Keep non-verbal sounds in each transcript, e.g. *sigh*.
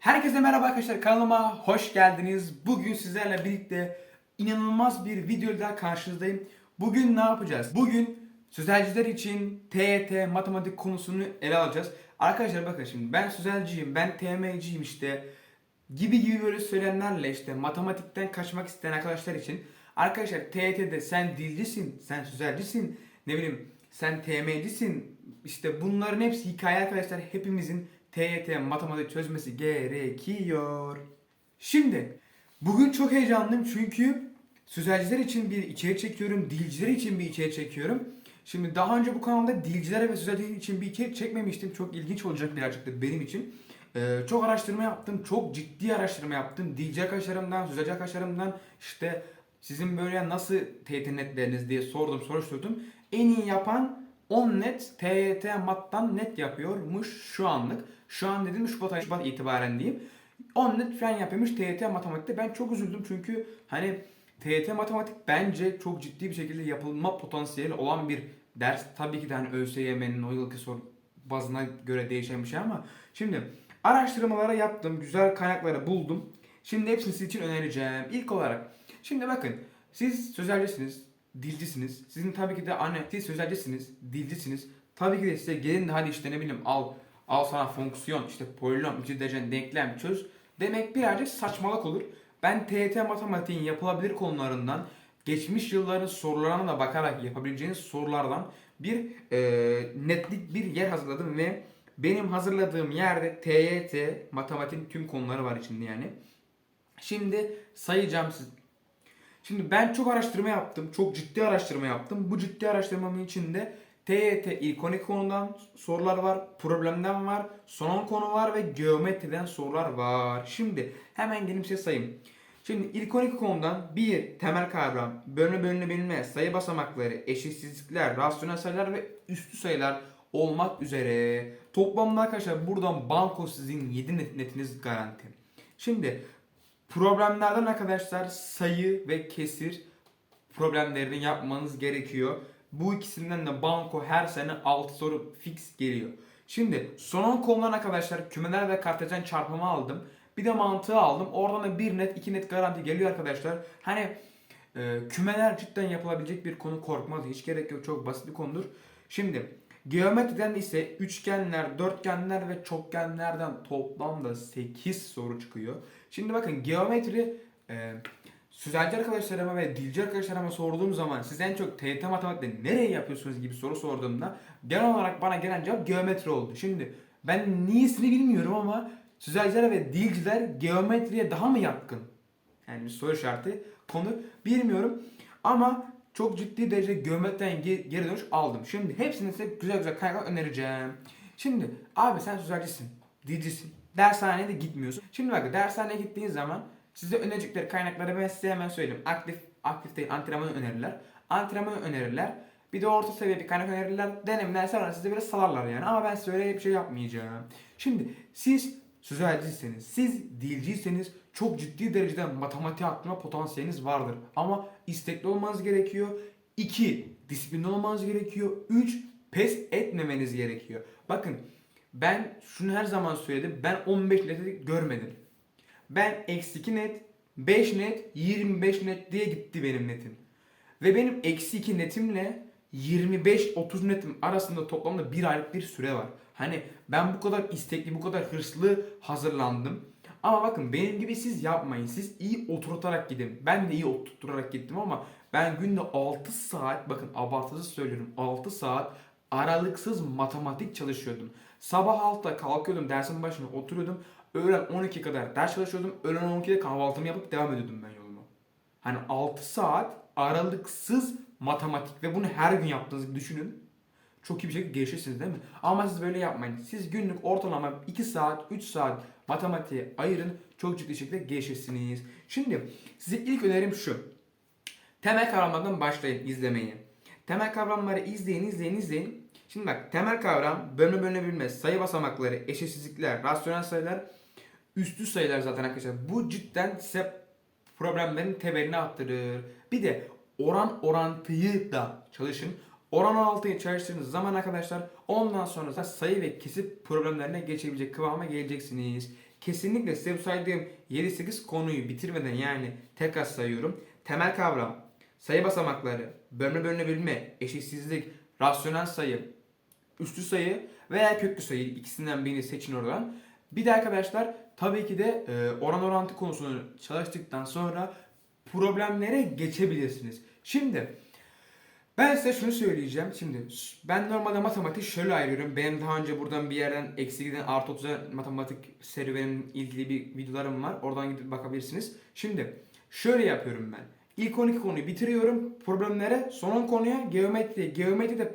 Herkese merhaba arkadaşlar kanalıma hoş geldiniz. Bugün sizlerle birlikte inanılmaz bir video daha karşınızdayım. Bugün ne yapacağız? Bugün sözelciler için TYT matematik konusunu ele alacağız. Arkadaşlar bakın şimdi ben sözelciyim, ben TM'ciyim işte gibi gibi böyle söylemlerle işte matematikten kaçmak isteyen arkadaşlar için arkadaşlar TYT'de sen dilcisin, sen sözelcisin, ne bileyim sen TM'cisin işte bunların hepsi hikaye arkadaşlar hepimizin TYT matematik çözmesi gerekiyor. Şimdi bugün çok heyecanlıyım çünkü sözelciler için bir içerik çekiyorum, dilciler için bir içerik çekiyorum. Şimdi daha önce bu kanalda dilciler ve sözelciler için bir içerik çekmemiştim. Çok ilginç olacak birazcık da benim için. Ee, çok araştırma yaptım, çok ciddi araştırma yaptım. Dilci arkadaşlarımdan, sözelci arkadaşlarımdan işte sizin böyle nasıl TYT netleriniz diye sordum, soruşturdum. En iyi yapan 10 net TYT mattan net yapıyormuş şu anlık. Şu an dedim Şubat ayı Şubat itibaren diyeyim. 10 net falan yapıyormuş TYT matematikte. Ben çok üzüldüm çünkü hani TYT matematik bence çok ciddi bir şekilde yapılma potansiyeli olan bir ders. Tabii ki de hani ÖSYM'nin o yılki soru bazına göre değişen bir şey ama şimdi araştırmalara yaptım, güzel kaynakları buldum. Şimdi hepsini sizin için önereceğim. İlk olarak şimdi bakın siz sözelcisiniz, dilcisiniz. Sizin tabii ki de anne siz sözelcisiniz, dilcisiniz. Tabii ki de size gelin de hadi işte ne bileyim al al sana fonksiyon işte polinom, ikinci derecen denklem çöz demek birazcık saçmalık olur. Ben TYT matematiğin yapılabilir konularından geçmiş yılların sorularına da bakarak yapabileceğiniz sorulardan bir e, netlik bir yer hazırladım ve benim hazırladığım yerde TYT matematiğin tüm konuları var içinde yani. Şimdi sayacağım siz. Şimdi ben çok araştırma yaptım. Çok ciddi araştırma yaptım. Bu ciddi araştırmamın içinde TYT ilk 12 konudan sorular var, problemden var, son 10 konu var ve geometriden sorular var. Şimdi hemen gelin size sayayım. Şimdi 12 konudan bir temel kavram, bölme bölünebilme, sayı basamakları, eşitsizlikler, rasyonel sayılar ve üstü sayılar olmak üzere. Toplamda arkadaşlar buradan banko sizin 7 net, netiniz garanti. Şimdi problemlerden arkadaşlar sayı ve kesir problemlerini yapmanız gerekiyor. Bu ikisinden de banko her sene 6 soru fix geliyor. Şimdi son 10 konudan arkadaşlar kümeler ve kartezyen çarpımı aldım. Bir de mantığı aldım. Oradan da 1 net 2 net garanti geliyor arkadaşlar. Hani e, kümeler cidden yapılabilecek bir konu korkmaz. Hiç gerek yok. Çok basit bir konudur. Şimdi geometriden ise üçgenler, dörtgenler ve çokgenlerden toplamda 8 soru çıkıyor. Şimdi bakın geometri e, sözelci arkadaşlarıma ve dilci arkadaşlarıma sorduğum zaman siz en çok TYT matematikte nereye yapıyorsunuz gibi soru sorduğumda genel olarak bana gelen cevap geometri oldu. Şimdi ben niyesini bilmiyorum ama sözelciler ve dilciler geometriye daha mı yatkın? Yani bir soru işareti konu bilmiyorum ama çok ciddi derece geometriden ge- geri dönüş aldım. Şimdi hepsini size güzel güzel kaynaklar önereceğim. Şimdi abi sen sözelcisin, dilcisin. Dershaneye de gitmiyorsun. Şimdi bak dershaneye gittiğin zaman size önerecekleri kaynakları ben size hemen söyleyeyim. Aktif, aktif değil antrenman önerirler. Antrenman önerirler. Bir de orta seviye bir kaynak önerirler. Denemeler sonra size böyle salarlar yani. Ama ben size öyle bir şey yapmayacağım. Şimdi siz sözelciyseniz, siz dilciyseniz çok ciddi derecede matematik hakkında potansiyeliniz vardır. Ama istekli olmanız gerekiyor. 2. Disiplinli olmanız gerekiyor. 3. Pes etmemeniz gerekiyor. Bakın ben şunu her zaman söyledim. Ben 15 neti görmedim. Ben eksi 2 net, 5 net, 25 net diye gitti benim netim. Ve benim eksi 2 netimle 25-30 netim arasında toplamda bir aylık bir süre var. Hani ben bu kadar istekli, bu kadar hırslı hazırlandım. Ama bakın benim gibi siz yapmayın. Siz iyi oturtarak gidin. Ben de iyi oturtarak gittim ama ben günde 6 saat, bakın abartılı söylüyorum 6 saat aralıksız matematik çalışıyordum. Sabah 6'da kalkıyordum, dersin başına oturuyordum. Öğlen 12 kadar ders çalışıyordum. Öğlen 12'de kahvaltımı yapıp devam ediyordum ben yoluma. Hani 6 saat aralıksız matematik ve bunu her gün yaptığınızı düşünün. Çok iyi bir şekilde gelişirsiniz değil mi? Ama siz böyle yapmayın. Siz günlük ortalama 2 saat, 3 saat matematiğe ayırın. Çok ciddi şekilde gelişirsiniz. Şimdi size ilk önerim şu. Temel kavramlardan başlayın izlemeyi. Temel kavramları izleyin, izleyin, izleyin. Şimdi bak temel kavram bölme bölünebilme, sayı basamakları, eşitsizlikler, rasyonel sayılar, üstü sayılar zaten arkadaşlar. Bu cidden size problemlerin temelini attırır. Bir de oran orantıyı da çalışın. Oran orantıyı çalıştığınız zaman arkadaşlar ondan sonra da sayı ve kesip problemlerine geçebilecek kıvama geleceksiniz. Kesinlikle size bu saydığım 7-8 konuyu bitirmeden yani tekrar sayıyorum. Temel kavram, sayı basamakları, bölme bölünebilme, eşitsizlik, rasyonel sayı, üstü sayı veya köklü sayı ikisinden birini seçin oradan. Bir de arkadaşlar tabii ki de e, oran orantı konusunu çalıştıktan sonra problemlere geçebilirsiniz. Şimdi ben size şunu söyleyeceğim. Şimdi ben normalde matematik şöyle ayırıyorum. Benim daha önce buradan bir yerden eksi giden artı 30'a matematik serüvenin ilgili bir videolarım var. Oradan gidip bakabilirsiniz. Şimdi şöyle yapıyorum ben. İlk 12 konuyu bitiriyorum. Problemlere son 10 konuya geometri. Geometri de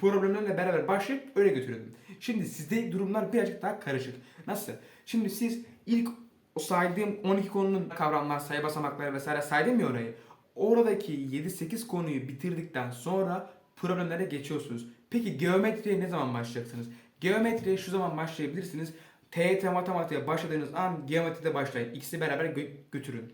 problemlerle beraber başlayıp öyle götürüyordum. Şimdi sizde durumlar birazcık daha karışık. Nasıl? Şimdi siz ilk o saydığım 12 konunun kavramlar, sayı basamakları vesaire saydım ya orayı. Oradaki 7-8 konuyu bitirdikten sonra problemlere geçiyorsunuz. Peki geometriye ne zaman başlayacaksınız? Geometriye şu zaman başlayabilirsiniz. TYT matematiğe başladığınız an geometride başlayın. İkisi beraber gö- götürün.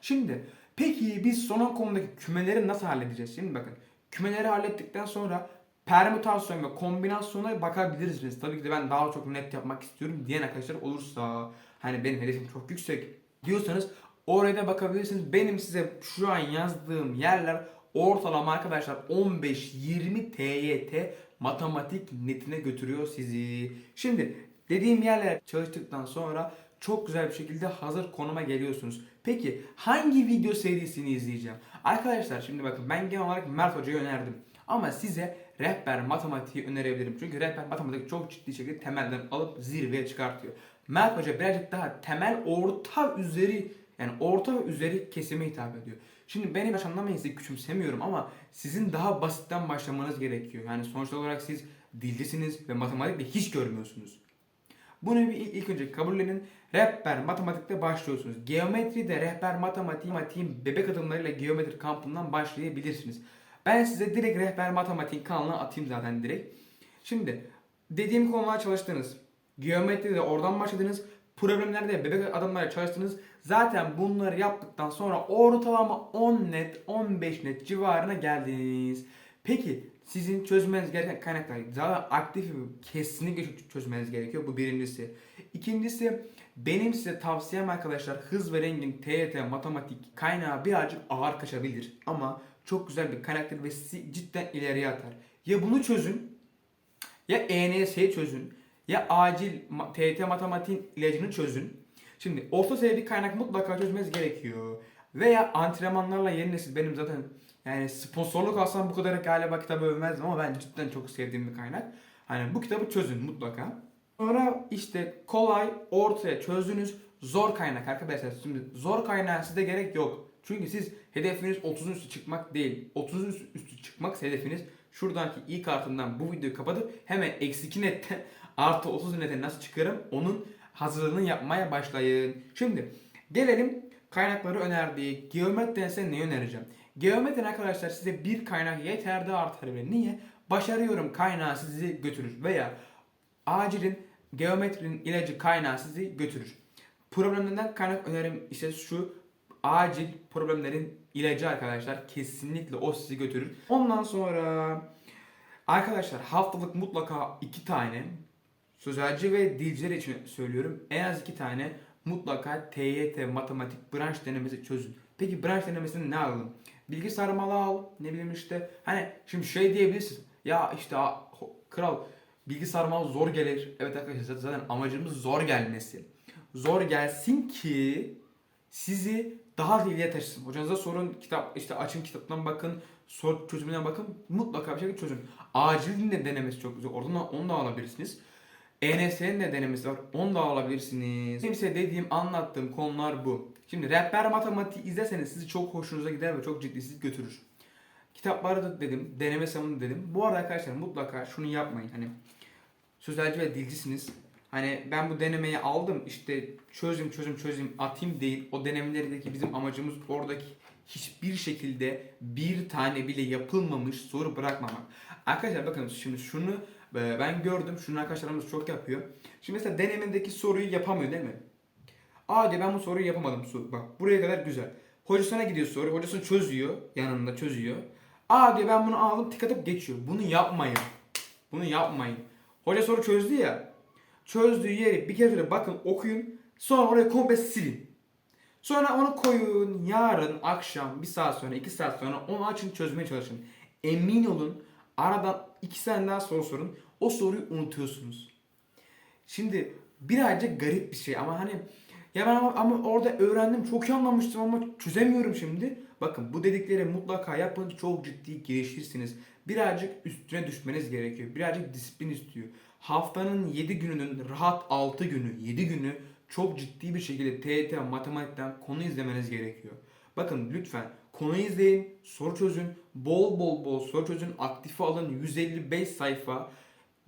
Şimdi peki biz son konudaki kümeleri nasıl halledeceğiz? Şimdi bakın kümeleri hallettikten sonra permütasyon ve kombinasyona bakabilirsiniz. Tabii ki de ben daha çok net yapmak istiyorum diyen arkadaşlar olursa hani benim hedefim çok yüksek diyorsanız oraya da bakabilirsiniz. Benim size şu an yazdığım yerler ortalama arkadaşlar 15-20 TYT matematik netine götürüyor sizi. Şimdi dediğim yerlere çalıştıktan sonra çok güzel bir şekilde hazır konuma geliyorsunuz. Peki hangi video serisini izleyeceğim? Arkadaşlar şimdi bakın ben genel olarak Mert Hoca'yı önerdim. Ama size rehber matematiği önerebilirim. Çünkü rehber matematik çok ciddi şekilde temelden alıp zirveye çıkartıyor. Mert Hoca birazcık daha temel orta üzeri yani orta ve üzeri kesime hitap ediyor. Şimdi beni baş anlamayın sizi küçümsemiyorum ama sizin daha basitten başlamanız gerekiyor. Yani sonuç olarak siz dilcisiniz ve matematikle hiç görmüyorsunuz. Bunu bir ilk, önce kabullenin. Rehber matematikte başlıyorsunuz. Geometride rehber matematiği, matematiğin bebek adımlarıyla geometri kampından başlayabilirsiniz. Ben size direkt rehber matematik kanalına atayım zaten direkt. Şimdi dediğim konular çalıştınız. Geometride oradan başladınız. Problemlerde bebek adımlarıyla çalıştınız. Zaten bunları yaptıktan sonra ortalama 10 net 15 net civarına geldiniz. Peki sizin çözmeniz gereken kaynaklar zaten aktif kesinlikle çözmeniz gerekiyor. Bu birincisi. İkincisi benim size tavsiyem arkadaşlar hız ve rengin TYT matematik kaynağı birazcık ağır kaçabilir. Ama çok güzel bir kaynakdır ve sizi cidden ileriye atar. Ya bunu çözün ya ENS'yi çözün ya acil TYT matematiğin ilacını çözün. Şimdi orta seviye bir kaynak mutlaka çözmeniz gerekiyor. Veya antrenmanlarla yeni nesil benim zaten yani sponsorluk alsam bu kadar galiba kitabı övmezdim ama ben cidden çok sevdiğim bir kaynak. Hani bu kitabı çözün mutlaka. Sonra işte kolay ortaya çözdüğünüz zor kaynak arkadaşlar. Şimdi zor kaynağı size gerek yok. Çünkü siz hedefiniz 30'un üstü çıkmak değil. 30'un üstü çıkmak hedefiniz. Şuradaki i kartından bu videoyu kapatıp hemen eksi 2 netten *laughs* artı 30 nete nasıl çıkarım onun hazırlığını yapmaya başlayın. Şimdi gelelim kaynakları önerdiği geometriden size ne önereceğim? Geometriden arkadaşlar size bir kaynak yeter de artar. Niye? Başarıyorum kaynağı sizi götürür veya acilin geometrinin ilacı kaynağı sizi götürür. Problemlerden kaynak önerim ise şu acil problemlerin ilacı arkadaşlar kesinlikle o sizi götürür. Ondan sonra arkadaşlar haftalık mutlaka iki tane sözelci ve dilciler için söylüyorum. En az iki tane mutlaka TYT matematik branş denemesi çözün. Peki branş denemesini ne alalım? Bilgi sarmalı al. Ne bileyim işte. Hani şimdi şey diyebilirsin. Ya işte kral bilgi sarmalı zor gelir. Evet arkadaşlar zaten amacımız zor gelmesi. Zor gelsin ki sizi daha da ileriye taşısın. Hocanıza sorun, kitap işte açın kitaptan bakın, sor çözümüne bakın. Mutlaka bir şekilde çözün. Acilin de denemesi çok güzel. Oradan da, onu da alabilirsiniz. ENS'nin de denemesi var. Onu da alabilirsiniz. Size dediğim, anlattığım konular bu. Şimdi rehber matematiği izlerseniz sizi çok hoşunuza gider ve çok ciddi sizi götürür. Kitapları da dedim, deneme savunu dedim. Bu arada arkadaşlar mutlaka şunu yapmayın. Hani sözelci ve dilcisiniz. Hani ben bu denemeyi aldım işte çözüm çözüm çözüm atayım değil. O denemelerdeki bizim amacımız oradaki hiçbir şekilde bir tane bile yapılmamış soru bırakmamak. Arkadaşlar bakın şimdi şunu e, ben gördüm. Şunu arkadaşlarımız çok yapıyor. Şimdi mesela denemedeki soruyu yapamıyor değil mi? Aa diyor ben bu soruyu yapamadım. Bak buraya kadar güzel. Hocasına gidiyor soru. Hocasını çözüyor. Yanında çözüyor. Aa diyor ben bunu aldım tık atıp geçiyor. Bunu yapmayın. Bunu yapmayın. Hoca soru çözdü ya. Çözdüğü yeri bir kere şöyle bakın okuyun. Sonra orayı komple silin. Sonra onu koyun yarın akşam bir saat sonra iki saat sonra onu açın çözmeye çalışın. Emin olun aradan iki tane daha soru sorun. O soruyu unutuyorsunuz. Şimdi birazcık garip bir şey ama hani ya ben ama, ama orada öğrendim çok iyi anlamıştım ama çözemiyorum şimdi. Bakın bu dedikleri mutlaka yapın çok ciddi gelişirsiniz. Birazcık üstüne düşmeniz gerekiyor. Birazcık disiplin istiyor. Haftanın 7 gününün rahat 6 günü 7 günü çok ciddi bir şekilde TYT matematikten konu izlemeniz gerekiyor. Bakın lütfen konu izleyin, soru çözün, bol bol bol soru çözün, aktife alın 155 sayfa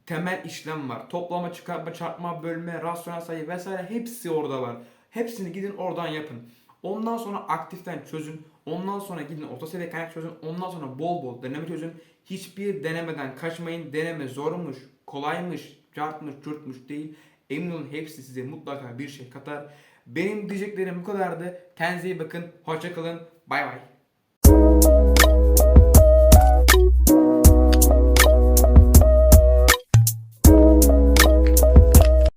temel işlem var. Toplama, çıkartma, çarpma, bölme, rasyonel sayı vesaire hepsi orada var. Hepsini gidin oradan yapın. Ondan sonra aktiften çözün. Ondan sonra gidin orta seviye kaynak çözün. Ondan sonra bol bol deneme çözün. Hiçbir denemeden kaçmayın. Deneme zormuş, kolaymış, cartmış, curtmuş değil. Emin olun hepsi size mutlaka bir şey katar. Benim diyeceklerim bu kadardı. Kendinize iyi bakın. Hoşça kalın. Bay bay.